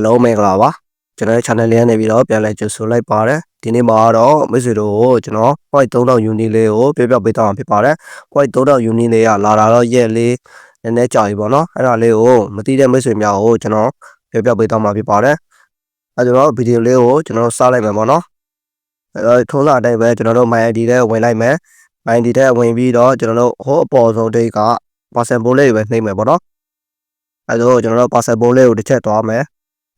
Hello မင်္ဂလာပါကျွန်တော်ရဲ့ channel လေးကနေပြီးတော့ပြန်လည်ကြိုဆိုလိုက်ပါတယ်ဒီနေ့မှာတော့မိတ်ဆွေတို့ကိုကျွန်တော် point 3000 unit လေးကိုပြပြပေးသွားမှာဖြစ်ပါတယ် point 3000 unit လေးကလာလာတော့ရက်လေးနည်းနည်းကြာပြီပေါ့နော်အဲ့ဒါလေးကိုမသိတဲ့မိတ်ဆွေများကိုကျွန်တော်ပြပြပေးသွားမှာဖြစ်ပါတယ်အဲ့တော့ဗီဒီယိုလေးကိုကျွန်တော်စလိုက်မယ်ပေါ့နော်အဲ့တော့ထုံးစံအတိုင်းပဲကျွန်တော်တို့ my ID ထဲဝင်လိုက်မယ် my ID ထဲဝင်ပြီးတော့ကျွန်တော်တို့ဟိုအပေါ်ဆုံးတိတ်က parcel ပိုးလေးပဲနှိမ့်မယ်ပေါ့နော်အဲ့တော့ကျွန်တော်တို့ parcel ပိုးလေးကိုတစ်ချက်သွားမယ်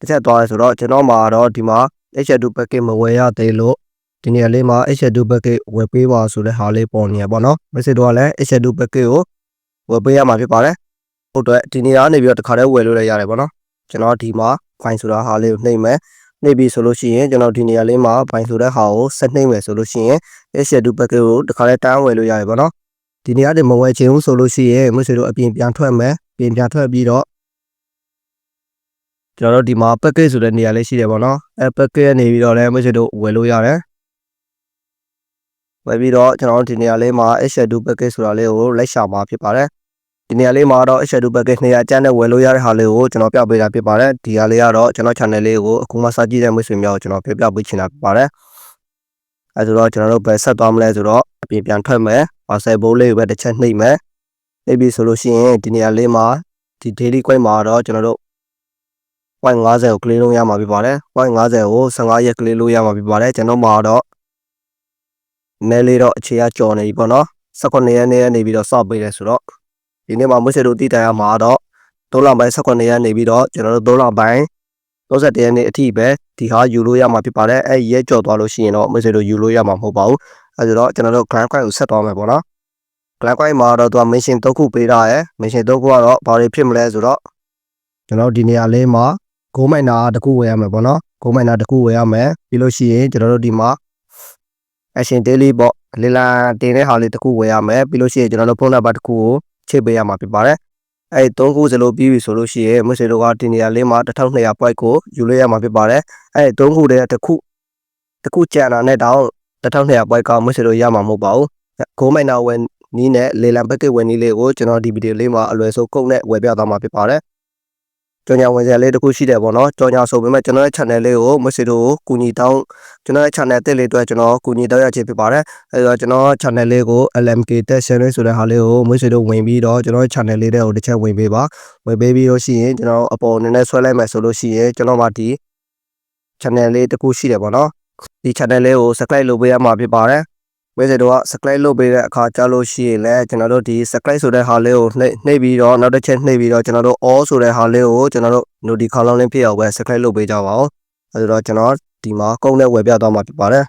တစ်ချက်သွားရဲဆိုတော့ကျွန်တော်မှာတော့ဒီမှာ H2 package မဝယ်ရသေးလို့ဒီနေရာလေးမှာ H2 package ဝယ်ပေးပါဆိုတဲ့ဟာလေးပေါ်နေရပေါ့နော်မက်ဆေ့တော့လည်း H2 package ကိုဝယ်ပေးရမှာဖြစ်ပါတယ်ဟုတ်တော့ဒီနေရာကနေပြီးတော့တစ်ခါတည်းဝယ်လို့လည်းရတယ်ပေါ့နော်ကျွန်တော်ဒီမှာ file ဆိုတာဟာလေးကိုနှိမ့်မယ်နှိပ်ပြီဆိုလို့ရှိရင်ကျွန်တော်ဒီနေရာလေးမှာ file ဆိုတဲ့ဟာကိုဆက်နှိမ့်မယ်ဆိုလို့ရှိရင် H2 package ကိုတစ်ခါတည်းတန်းဝယ်လို့ရတယ်ပေါ့နော်ဒီနေရာတွေမဝယ်ချင်ဘူးဆိုလို့ရှိရင်မက်ဆေ့တို့အပြင်ပြန်ထွက်မယ်ပြင်ပြန်ထွက်ပြီးတော့ ကျွန်တော်တို့ဒီမှာ package ဆိုတဲ့နေရာလေးရှိတယ်ပေါ့နော်အဲ package ကနေပြီးတော့လည်းမရှိတို့ဝယ်လို့ရတယ်ဝယ်ပြီးတော့ကျွန်တော်တို့ဒီနေရာလေးမှာ H2 package ဆိုတာလေးကိုလိုက်ရှာမှာဖြစ်ပါတယ်ဒီနေရာလေးမှာတော့ H2 package နေရာကျန်းနဲ့ဝယ်လို့ရတဲ့ဟာလေးကိုကျွန်တော်ပြပေးတာဖြစ်ပါတယ်ဒီဟာလေးကတော့ကျွန်တော် channel လေးကိုအခုမှစကြည့်တဲ့မိတ်ဆွေများကိုကျွန်တော်ပြပြပေးချင်တာဖြစ်ပါတယ်အဲဆိုတော့ကျွန်တော်တို့ဘယ်ဆက်သွားမလဲဆိုတော့အပြင်ပြန်ထွက်မယ်ပါဆယ်ဘိုးလေးကိုပဲတစ်ချက်နှိပ်မယ်နှိပ်ပြီဆိုလို့ရှိရင်ဒီနေရာလေးမှာဒီ daily coin မှာတော့ကျွန်တော်တို့ point 50ကိုကလေးလုံးရမှာဖြစ်ပါတယ် point 50ကို15ရက်ကလေးလို့ရမှာဖြစ်ပါတယ်ကျွန်တော်မှာတော့နဲလေးတော့အခြေအကျော်နေပြီပေါ့နော်18ရက်နေ့ကနေပြီးတော့စပေးတယ်ဆိုတော့ဒီနေ့မှာမွေးစေတို့တည်တိုင်ရမှာတော့3လပိုင်း18ရက်နေပြီးတော့ကျွန်တော်တို့3လပိုင်း31ရက်နေ့အထိပဲဒီဟာယူလို့ရမှာဖြစ်ပါတယ်အဲရဲကြော်သွားလို့ရှိရင်တော့မွေးစေတို့ယူလို့ရမှာမဟုတ်ပါဘူးအဲဆိုတော့ကျွန်တော်တို့ grand coin ကိုဆက်သွားမယ်ပေါ့နော် grand coin မှာတော့သူက mission 3ခုပေးထားရယ် mission 3ခုကတော့ဘာတွေဖြစ်မလဲဆိုတော့ကျွန်တော်ဒီနေရာလေးမှာ ဂိုးမိုင်နာတစ်ခုဝယ်ရမယ်ပေါ့နော်ဂိုးမိုင်နာတစ်ခုဝယ်ရမယ်ပြီးလို့ရှိရင်ကျွန်တော်တို့ဒီမှာ action daily ပေါ့လီလာတင်တဲ့ဟာလေးတစ်ခုဝယ်ရမယ်ပြီးလို့ရှိရင်ကျွန်တော်တို့ဖုန်းနံပါတ်တစ်ခုကိုချိတ်ပေးရမှာဖြစ်ပါတယ်အဲ့သုံးခုစလုံးပြီးပြီဆိုလို့ရှိရင်မွေးစေတို့ကဒီနေရာလေးမှာ1200 point ကိုယူလို့ရမှာဖြစ်ပါတယ်အဲ့သုံးခုတည်းတစ်ခုတစ်ခုကြံတာနဲ့တောင်1200 point ကမွေးစေတို့ရမှာမဟုတ်ပါဘူးဂိုးမိုင်နာဝယ်နီးနဲ့လေလံပက်ကစ်ဝယ်နီးလေးကိုကျွန်တော်ဒီဗီဒီယိုလေးမှာအလွယ်ဆုံးကုတ်နဲ့ဝယ်ပြသွားမှာဖြစ်ပါတယ် ကြော်ညာဝင်စရာလေးတစ်ခုရှိတယ်ပေါ့နော်ကြော်ညာဆိုပေမဲ့ကျွန်တော်ရဲ့ channel လေးကိုမဆီတို့ကိုကူညီတောင်းကျွန်တော်ရဲ့ channel တက်လေးအတွက်ကျွန်တော်ကူညီတောင်းရခြင်းဖြစ်ပါတယ်အဲဒါကျွန်တော် channel လေးကို LMK တက် channel ဆိုတဲ့ဟာလေးကိုမဆီတို့ဝင်ပြီးတော့ကျွန်တော်ရဲ့ channel လေးတွေကိုတစ်ချက်ဝင်ပေးပါဝင်ပေးပြီးလို့ရှိရင်ကျွန်တော်အပေါ်နည်းနည်းဆွဲလိုက်မယ်ဆိုလို့ရှိရင်ကျွန်တော်မှဒီ channel လေးတစ်ခုရှိတယ်ပေါ့နော်ဒီ channel လေးကို subscribe လုပ်ပေးရမှာဖြစ်ပါတယ် ဝဲစေတော့ subscribe လုပ်ပေးတဲ့အခါကြာလို့ရှိရင်လည်းကျွန်တော်တို့ဒီ subscribe ဆိုတဲ့ဟာလေးကိုနှိပ်နှိပ်ပြီးတော့နောက်တစ်ချက်နှိပ်ပြီးတော့ကျွန်တော်တို့ all ဆိုတဲ့ဟာလေးကိုကျွန်တော်တို့ noti column လေးဖြစ်အောင်ပဲ subscribe လုပ်ပေးကြပါဦးအဲဒါတော့ကျွန်တော်ဒီမှာကုန်းနဲ့ဝယ်ပြသွားမှာဖြစ်ပါတယ်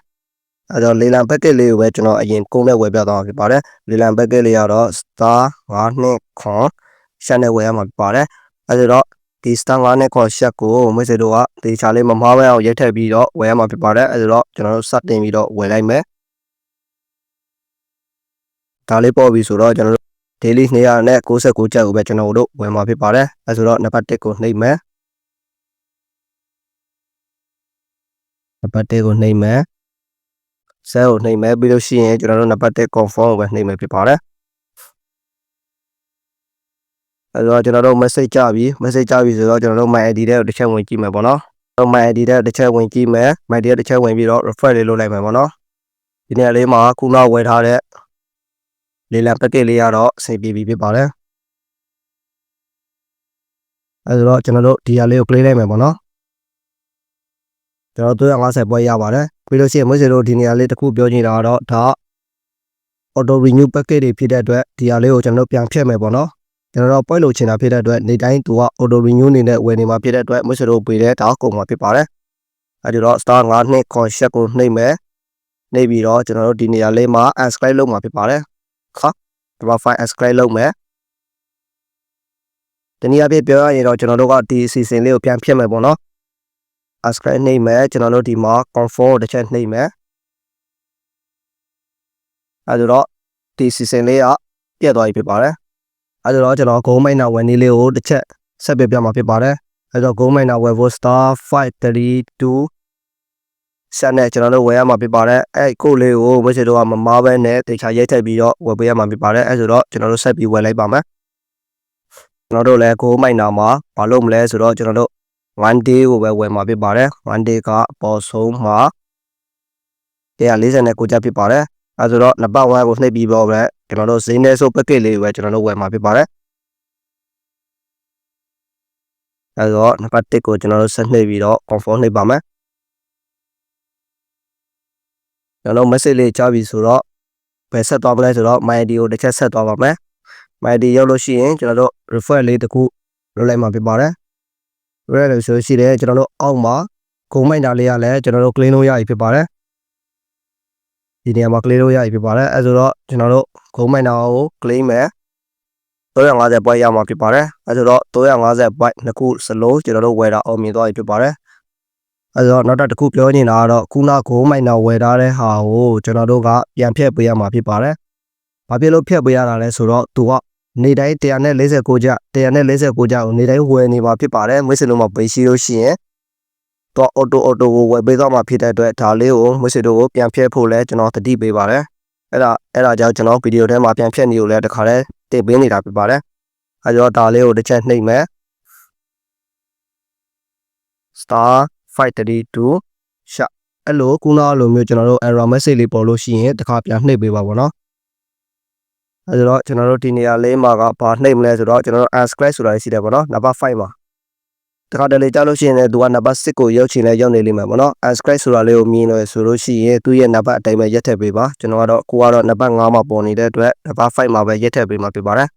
အဲတော့လေလံ packet လေးကိုပဲကျွန်တော်အရင်ကုန်းနဲ့ဝယ်ပြသွားမှာဖြစ်ပါတယ်လေလံ packet လေးကတော့ star 5နှစ်ခွန်ရှက်နဲ့ဝယ်ရမှာဖြစ်ပါတယ်အဲဒါတော့ဒီ star 5နဲ့ခွန်ရှက်ကိုမိတ်ဆွေတို့ကတေချာလေးမမားပဲအောင်ရိုက်ထည့်ပြီးတော့ဝယ်ရမှာဖြစ်ပါတယ်အဲဒါတော့ကျွန်တော်တို့စတင်ပြီးတော့ဝယ်လိုက်မယ် ဒါလေးပေါ်ပြီဆိုတော့ကျွန်တော်တို့ daily 200နဲ့69ကျပ်ကိုပဲကျွန်တော်တို့ဝယ်မှာဖြစ်ပါတယ်အဲဆိုတော့နံပါတ်1ကိုနှိပ်မယ်နံပါတ်1ကိုနှိပ်မယ်ဆဲကိုနှိပ်မယ်ပြီးလို့ရှိရင်ကျွန်တော်တို့နံပါတ်1 confirm ကိုပဲနှိပ်မယ်ဖြစ်ပါတယ်အဲတော့ကျွန်တော်တို့ message ကြပြီ message ကြပြီဆိုတော့ကျွန်တော်တို့ my ID တဲ့ကိုတစ်ချက်ဝင်ကြည့်မယ်ပေါ့နော်တော့ my ID တဲ့တစ်ချက်ဝင်ကြည့်မယ် my ID တဲ့တစ်ချက်ဝင်ပြီးတော့ refer လေးလုပ်လိုက်မယ်ပေါ့နော်ဒီနေရာလေးမှာခုနဝယ်ထားတဲ့ လေလံပက်ကစ်လေးကတော့အဆင်ပြေပြီဖြစ်ပါတယ်အဲဆိုတော့ကျွန်တော်တို့ဒီဟာလေးကို play လိုက်မယ်ပေါ့နော်ကျွန်တော်350ပွဲရပါတယ်ပြီးလို့ရှိရင်မွေးစေတို့ဒီနေရာလေးတစ်ခုပြောနေတာကတော့ဒါ auto renew package တွေဖြစ်တဲ့အတွက်ဒီဟာလေးကိုကျွန်တော်တို့ပြန်ဖြည့်မယ်ပေါ့နော်ကျွန်တော်တို့ပွဲလို့ချင်တာဖြစ်တဲ့အတွက်နေတိုင်းသူက auto renew နေနဲ့ဝယ်နေမှာဖြစ်တဲ့အတွက်မွေးစေတို့ပေးတဲ့ဒါကုန်မှာဖြစ်ပါတယ်အဲဒီတော့ star 5နှစ် concept ကိုနှိပ်မယ်နှိပ်ပြီးတော့ကျွန်တော်တို့ဒီနေရာလေးမှာ unscribe လုပ်မှာဖြစ်ပါတယ် ခါဒီမှာ file ascribe လုပ်မယ်တနည်းအားဖြင့်ပြောရရင်တော့ကျွန်တော်တို့ကဒီ season လေးကိုပြန်ဖြတ်မယ်ပေါ့နော် ascribe နှိပ်မယ်ကျွန်တော်တို့ဒီမှာ confirm တစ်ချက်နှိပ်မယ်အဲဒါတော့ဒီ season လေးကပြတ်သွားပြီဖြစ်ပါတယ်အဲဒါတော့ကျွန်တော် goal miner ဝင်နေလေးကိုတစ်ချက်ဆက်ပြပြမှာဖြစ်ပါတယ်အဲတော့ goal miner web star 532 ဆက်နဲ့ကျွန်တော်တို့ဝယ်ရမှာဖြစ်ပါတယ်အဲ့ကိုလေးကိုဝယ်ချင်တော့မမားပဲနဲ့တေချာရိုက်ထည့်ပြီးတော့ဝယ်ပေးရမှာဖြစ်ပါတယ်အဲ့ဆိုတော့ကျွန်တော်တို့ဆက်ပြီးဝယ်လိုက်ပါမယ်ကျွန်တော်တို့လည်းကိုမိုင်နာမှာမလုပ်မလဲဆိုတော့ကျွန်တော်တို့1 day ကိုပဲဝယ်မှာဖြစ်ပါတယ်1 day ကအပေါ်ဆုံးမှာ149ကျပ်ဖြစ်ပါတယ်အဲဆိုတော့နံပါတ်1ကိုနှိပ်ပြီးတော့ပဲကျွန်တော်တို့ဈေးနဲ့ဆို package လေးကိုပဲကျွန်တော်တို့ဝယ်မှာဖြစ်ပါတယ်အဲတော့နံပါတ်1ကိုကျွန်တော်တို့ဆက်နှိပ်ပြီးတော့ confirm နှိပ်ပါမယ် ကျွန်တော် message လေးကြားပြီဆိုတော့ဘယ်ဆက်သွားမလဲဆိုတော့ my ID ကိုတစ်ချက်ဆက်သွားပါမယ် my ID ရောက်လို့ရှိရင်ကျွန်တော်တို့ refer လေးတစ်ခုလုပ်လိုက်မှာဖြစ်ပါတယ် refer လို့ဆိုရှိတယ်ကျွန်တော်တို့အောက်မှာဂုံမိုက်တာလေးရလဲကျွန်တော်တို့ clean လို့ရပြီဖြစ်ပါတယ်ဒီနေရာမှာ clean လို့ရပြီဖြစ်ပါတယ်အဲဆိုတော့ကျွန်တော်တို့ဂုံမိုက်တာကို clean မယ်350 point ရမှာဖြစ်ပါတယ်အဲဆိုတော့350 point နှစ်ခုစလုံးကျွန်တော်တို့ဝယ်တာအောင်မြင်သွားပြီဖြစ်ပါတယ် အဲဆိုတော့နောက်တစ်ခုပြောနေတာကတော့ခုနဂိုးမိုင်နာဝယ်ထားတဲ့ဟာကိုကျွန်တော်တို့ကပြန်ဖြည့်ပေးရမှာဖြစ်ပါတယ်။ဘာဖြစ်လို့ဖြည့်ပေးရတာလဲဆိုတော့သူကနေတိုင်း149ကျ149ကျကိုနေတိုင်းဝယ်နေမှာဖြစ်ပါတယ်။မွေးစလုံးမှာပေးရှိလို့ရှိရင်တော့အော်တိုအော်တိုကိုဝယ်ပေးသွားမှာဖြစ်တဲ့အတွက်ဒါလေးကိုမွေးစတို့ကိုပြန်ဖြည့်ဖို့လဲကျွန်တော်တတိပေးပါတယ်။အဲ့ဒါအဲ့ဒါကြောင့်ကျွန်တော်ဗီဒီယိုထဲမှာပြန်ဖြည့်နေလို့လဲတခါလဲတင်ပေးနေတာဖြစ်ပါတယ်။အဲကြောဒါလေးကိုတစ်ချက်နှိပ်မယ် star 532ရှာအဲ့လိုခုနလိုမျိုးကျွန်တော်တို့ error message လေးပေါ်လို့ရှိရင်တခါပြန်နှိပ်ပေးပါဗောနော်အဲဆိုတော့ကျွန်တော်တို့ဒီနေရာလေးမှာကဘာနှိပ်မလဲဆိုတော့ကျွန်တော်တို့ unscribe ဆိုတာရှိတယ်ဗောနော်နံပါတ်5မှာတခါတလေကြားလို့ရှိရင်လည်းသူကနံပါတ်6ကိုရောက်ချင်လဲရောက်နေလိမ့်မယ်ဗောနော် unscribe ဆိုတာလေးကိုမြင်လို့ဆိုလို့ရှိရင်သူ့ရဲ့နံပါတ်အတိုင်းပဲရက်ထည့်ပေးပါကျွန်တော်ကတော့ကိုကတော့နံပါတ်5မှာပေါ်နေတဲ့အတွက်နံပါတ်5မှာပဲရက်ထည့်ပေးမှာဖြစ်ပါတယ်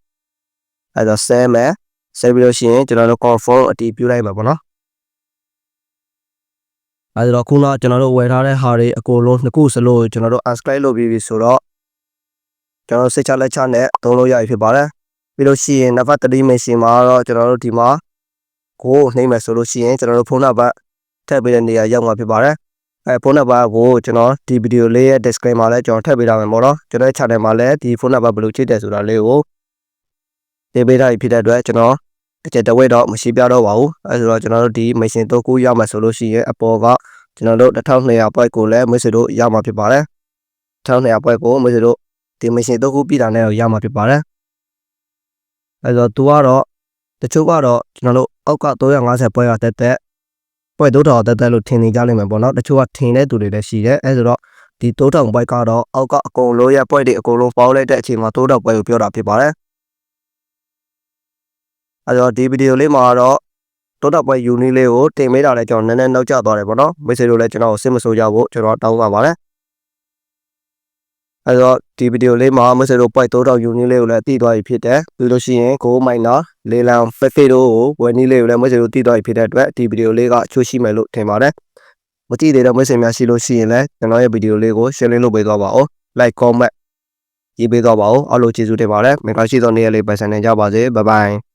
အဲဆိုဆဲမယ်ဆဲပြီးလို့ရှိရင်ကျွန်တော်တို့ confirm အတည်ပြုလိုက်မှာဗောနော် အဲဒါတော့ခုနကျွန်တော်တို့ဝယ်ထားတဲ့ဟာတွေအကုန်လုံးနှစ်ခုစလုံးကျွန်တော်တို့ unscribe လုပ်ပြီးပြီဆိုတော့ကျွန်တော်စိတ်ချလက်ချနဲ့သုံးလို့ရပြီဖြစ်ပါတယ်ပြီးလို့ရှိရင်နံပါတ်3 machine မှာတော့ကျွန်တော်တို့ဒီမှာကိုနှိမ့်မယ်ဆိုလို့ရှိရင်ကျွန်တော်တို့ဖုန်းနံပါတ်ထည့်ပေးတဲ့နေရာရောက်မှာဖြစ်ပါတယ်အဲဖုန်းနံပါတ်ကိုကျွန်တော်ဒီဗီဒီယိုလေးရဲ့ description မှာလည်းကျွန်တော်ထည့်ပေးထားမယ်ပေါ့နော်ကျွန်တော်ရဲ့ channel မှာလည်းဒီဖုန်းနံပါတ်ဘယ်လိုချိန်တယ်ဆိုတာလေးကိုတင်ပေးထားပြီဖြစ်တဲ့အတွက်ကျွန်တော် အကျက်တဝက်တော့မရှိပြတော့ပါဘူးအဲဆိုတော့ကျွန်တော်တို့ဒီ machine 3ခုရမှာဆိုလို့ရှိရင်အပေါ်ကကျွန်တော်တို့1200 point ကိုလည်းမိတ်ဆွေတို့ရမှာဖြစ်ပါတယ်1200 point ကိုမိတ်ဆွေတို့ဒီ machine 3ခုပြည်တာနဲ့ရမှာဖြစ်ပါတယ်အဲဆိုတော့သူကတော့တချို့ကတော့ကျွန်တော်တို့အောက်က350 point ရတက်တက် point 3000တက်တက်လို့ထင်နေကြလိမ့်မယ်ပေါ့နော်တချို့ကထင်တဲ့သူတွေလည်းရှိတယ်အဲဆိုတော့ဒီ3000 point ကတော့အောက်ကအကုန်လုံးရဲ့ point တွေအကုန်လုံးပေါင်းလိုက်တဲ့အချိန်မှာ3000 point ကိုပြောတာဖြစ်ပါတယ် အဲတော့ဒီဗီဒီယိုလေးမှာတော့တောတာပွဲယူနီလေးကိုတင်ပေးတာလည်းကျွန်တော်နည်းနည်းနောက်ကျသွားတယ်ပေါ့နော်မိတ်ဆွေတို့လည်းကျွန်တော်ကိုစစ်မဆိုးကြဖို့ကျွန်တော်တောင်းပါပါတယ်အဲတော့ဒီဗီဒီယိုလေးမှာမိတ်ဆွေတို့ point 3000ယူနီလေးကိုလည်းတည်သွားပြီဖြစ်တယ်ပြီးလို့ရှိရင် go miner လေလံ fake တို့ကိုဝယ်နီးလေးကိုလည်းမိတ်ဆွေတို့တည်သွားပြီဖြစ်တဲ့အတွက်ဒီဗီဒီယိုလေးကအချိုးရှိမယ်လို့ထင်ပါတယ်မကြည့်သေးတော့မိတ်ဆွေများရှိလို့ရှိရင်လည်းကျွန်တော်ရဲ့ဗီဒီယိုလေးကို share လုပ်ပေးသွားပါဦး like comment ရေးပေးသွားပါဦးအားလုံးကျေးဇူးတင်ပါတယ်မင်္ဂလာရှိသောနေ့ရက်လေးပိုင်ဆိုင်နေကြပါစေ bye bye